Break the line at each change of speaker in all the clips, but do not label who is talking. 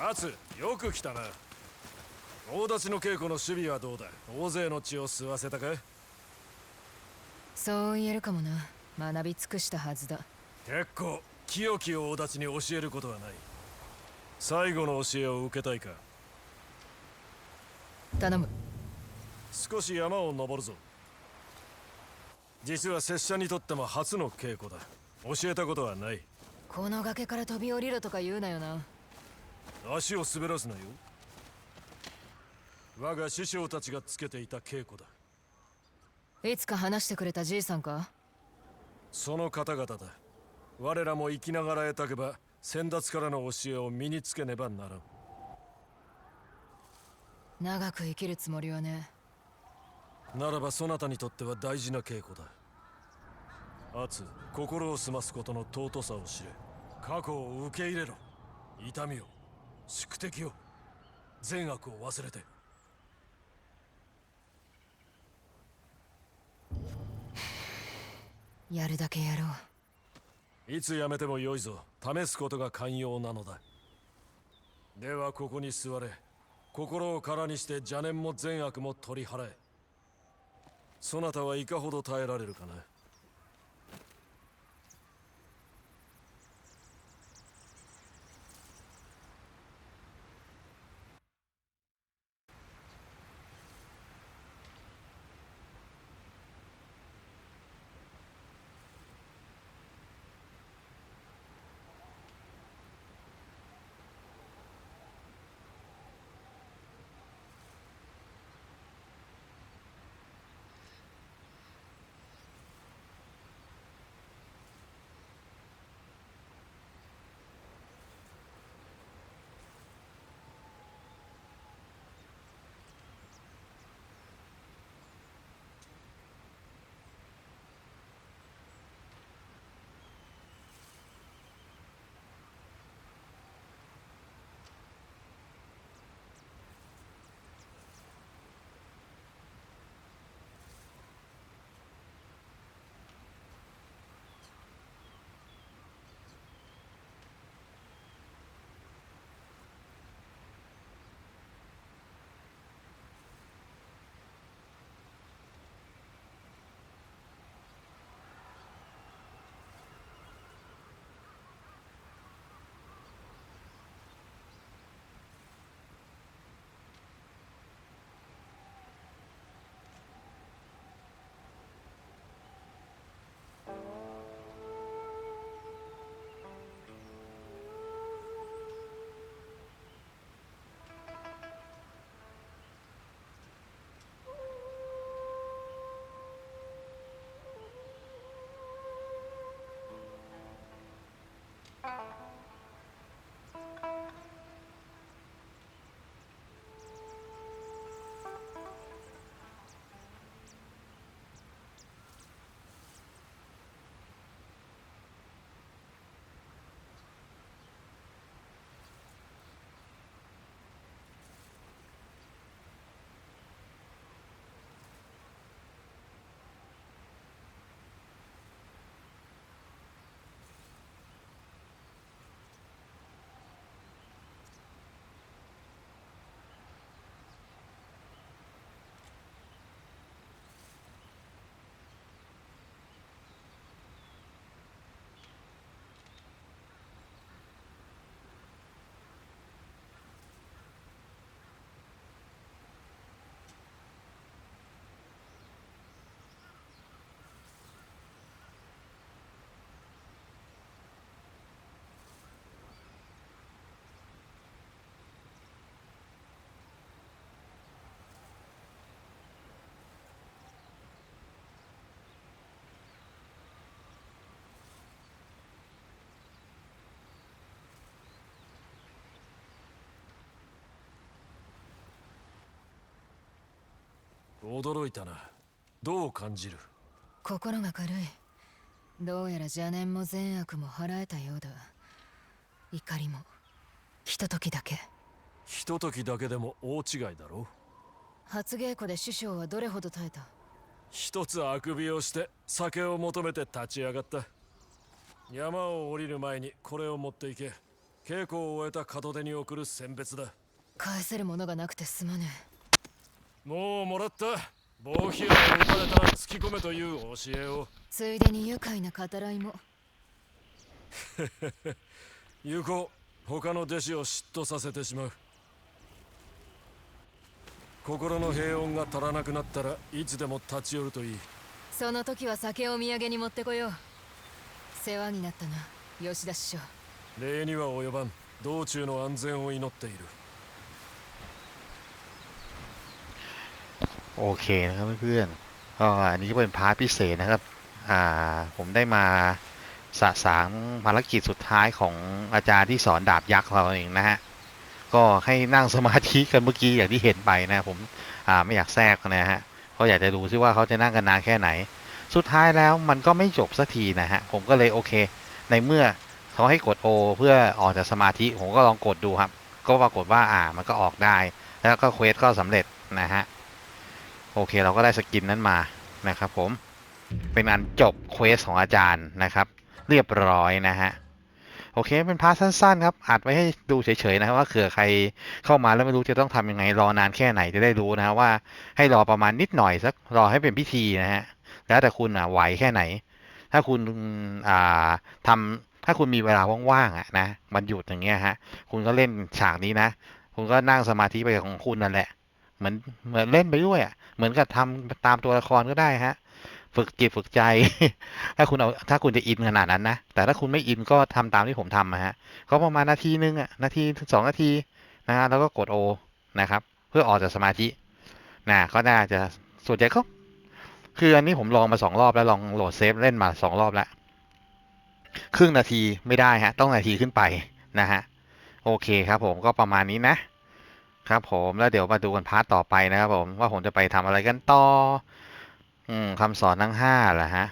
アツよく来たな。大立ちの稽古の守備はどうだ？大勢の血を吸わせたか？
そう言えるかもな。学び尽くしたはずだ。
結構清き大立ちに教えることはない。最後の教えを受けたいか？
頼む。
少し山を登るぞ。実は拙者にとっても初の稽古だ。教えたことはない。
この崖から飛び降りろとか言うなよな
足を滑らすなよ。我が師匠たちがつけていた稽古だ。
いつか話してくれたじいさんか？
その方々だ。我らも生きながらえたけば先達からの教えを身につけねばならん。
長く生きるつもりはね。
ならばそなたにとっては大事な稽古だ。熱心を澄ますことの尊さを知れ。過去を受け入れろ。痛みを宿敵を善悪を忘れて。
やるだけやろう。
いつやめてもよいぞ。試すことが寛容なのだ。ではここに座れ。心を空にして邪念も善悪も取り払え。そなたはいかほど耐えられるかな驚いたな。どう感じる？
心が軽い。どうやら邪念も善悪も払えたようだ。怒りも。ひとときだけ。
ひとときだけでも大違いだろ
初稽古で師匠はどれほど耐えた？
一つあくびをして酒を求めて立ち上がった。山を降りる前にこれを持っていけ。稽古を終えた門出に送る選別だ。
返せるものがなくてすまね
もうもらった。棒ヒアを打たれたら突き込めという教えを。
えついでに愉快な語らいも。
行こう。他の弟子を嫉妬させてしまう。心の平穏が足らなくなったらいつでも立ち寄るといい。
その時は酒をお土産に持ってこよう。世話になったな。吉田師匠。
礼には及ばん。道中の安全を祈っている
โอเคนะครับเพื่อนๆก็อันนี้ก็เป็นพาร์ทพิเศษนะครับ อ่า ผมได้มาสะสางภารกิจสุดท้ายของอาจารย์ที่สอนดาบยักษ์เราเองนะฮะ ก็ให้นั่งสมาธิกันเมื่อกี้อย่างที่เห็นไปนะผม อ่า ไม่อยากแทรกนะฮะ เพราะอยากจะดูซิว่าเขาจะนั่งกันนานแค่ไหน สุดท้ายแล้วมันก็ไม่จบสักทีนะฮะ ผมก็เลยโอเค ในเมื่อเขาให้กด O เพื่อออกจากสมาธิ ผมก็ลองกดดูครับ ก็ปรากฏว่า อ่า มันก็ออกได้ แล้วก็เควสก็สำเร็จนะฮะ โอเคเราก็ได้สกินนั้นมานะครับผมเป็นอันจบเควสของอาจารย์นะครับ เรียบร้อยนะฮะโอเค เป็นพาร์ทสั้นๆครับ อัดไว้ให้ดูเฉยๆนะครับว่าเผื่อใครเข้ามาแล้วไม่รู้จะต้องทำยังไง รอนานแค่ไหนจะได้รู้นะฮะว่าให้รอประมาณนิดหน่อยสักรอให้เป็นพิธีนะฮะ แล้วแต่คุณอะไหวแค่ไหน ถ้าคุณอ่าทำถ้าคุณมีเวลาว่างๆอะนะมันหยุดอย่างเงี้ยฮะ คุณก็เล่นฉากนี้นะ คุณก็นั่งสมาธิไปของคุณนั่นแหละ เหมือนเหมือนเล่นไปด้วยอะเหมือนกับทำตามตัวละครก็ได้ฮะ ฝึกจิตฝึกใจ ถ้าคุณเอาถ้าคุณจะอินขนาดนั้นนะแต่ถ้าคุณไม่อินก็ทำตามที่ผมทำนะฮะก็ประมาณนาทีนึงอะนาทีถึงสองนาทีนะฮะแล้วก็กดโอนะครับ เพื่อออกจากสมาธินะก็น่าจะส่วนใหญ่ก็คืออันนี้ผมลองมาสองรอบแล้วลองโหลดเซฟเล่นมาสองรอบแล้วครึ่งนาทีไม่ได้ฮะ ต้องนาทีขึ้นไปนะฮะ โอเคครับผมก็ประมาณนี้นะ ครับผมแล้วเดี๋ยวมาดูกันพาร์ทต่อไปนะครับผมว่าผมจะไปทำอะไรกันต่อ อืมคำสอนทั้งห้าแหละฮะ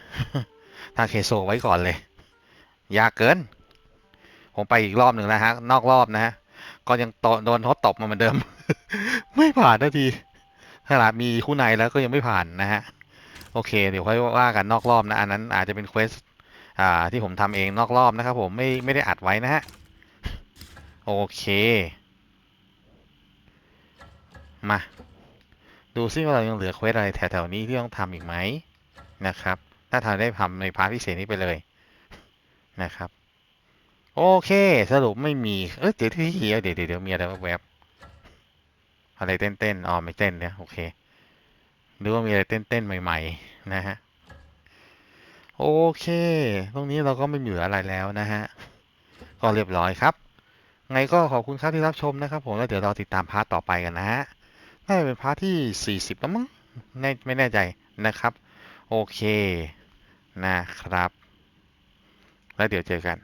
ทางเคโซไว้ก่อนเลย ยากเกิน ผมไปอีกรอบหนึ่งแล้วฮะ นอกรอบนะฮะ ก็ยังโดนทดตบมาเหมือนเดิม ไม่ผ่านนาทีขนาดมีคู่ในแล้วก็ยังไม่ผ่านนะฮะ โอเค เดี๋ยวค่อยว่ากันนอกรอบนะ อันนั้นอาจจะเป็นเควสอ่าที่ผมทำเองนอกรอบนะครับผมไม่ไม่ได้อัดไว้นะฮะ โอเค มา ดูซิว่าเรายังเหลือเควสอะไรแถวๆนี้ที่ต้องทำอีกไหมนะครับ ถ้าทำได้ทำในพาร์ทพิเศษนี้ไปเลยนะครับ โอเค สรุปไม่มี เอ้ยเดี๋ยวที่เดี๋ยวเดี๋ยวเดี๋ยวมีอะไรแวบๆอะไรเต้นๆอ๋อไม่เต้นเนี่ยโอเคหรือว่ามีอะไรเต้นๆใหม่ ๆ นะฮะ โอเค ตรงนี้เราก็ไม่เหลืออะไรแล้วนะฮะ ก็เรียบร้อยครับ ไงก็ขอบคุณครับที่รับชมนะครับผมแล้วเดี๋ยวเราติดตามพาร์ทต่อไปกันนะฮะ น่าจะเป็นพาร์ทที่ 40 แล้วมั้งไม่แน่ใจนะครับ โอเคนะครับ แล้วเดี๋ยวเจอกัน